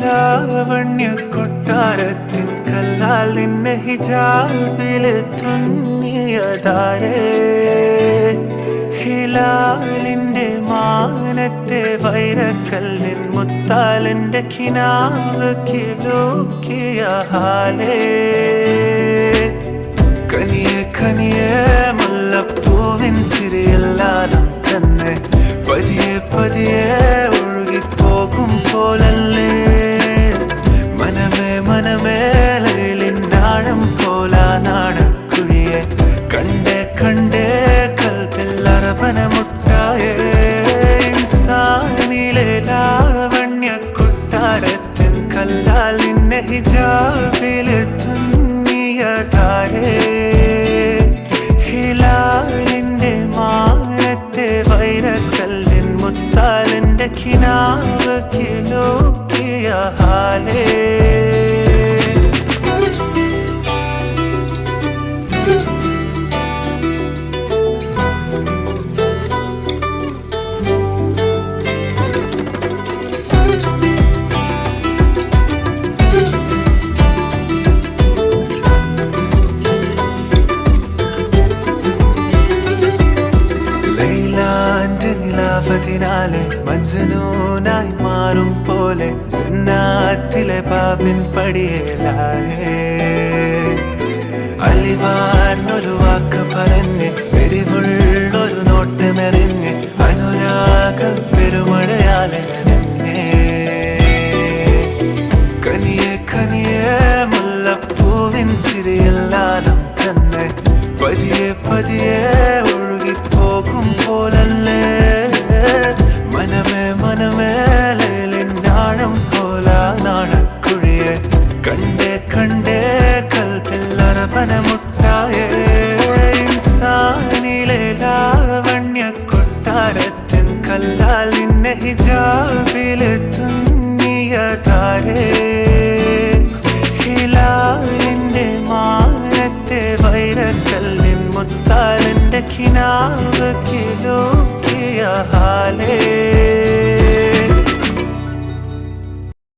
ലാവണ്യ കൊട്ടാരത്തിൻ കല്ലാൽ നിന്നെ ഹിജാബിൽ തുന്നിയതാരേ. ഹിലാലിന്റെ മാനത്തെ വൈരക്കല്ലിൻ മുത്താലിന്റെ കിനാവ് കിലോക്കിയ ഹാലേ. കനിയെ മുല്ലപ്പൂവിൻ ചിരിയെല്ലാലും തന്നെ. പതിയെ പതിയെ போலல்ல ഹാലേ നിലാവതിനാലെ മജ്നൂനായി മാറും പോലെ ജന്നാത്തിലെ പാപിൻ പടിയേലായേ. അലിവാർന്നൊരു വാക്ക് പറഞ്ഞ് എരിവുള്ളൊരു നോട്ടമെറിഞ്ഞ് അനുരാഗ പെരുമഴയാലെ മുട്ടായേ ഇൻസാനിലെ ലാവണ്യ കൊട്ടാരത്തിൻ കല്ലാൽ നിന്നെ ഹിജാബിലെ തുന്നിയ താരേ. ഹിലാലിന്റെ മാനത്തെ വൈരക്കല്ലിൻ മുത്താലിന്റെ കിനാവ് കിലോക്കിയ ഹാലേ.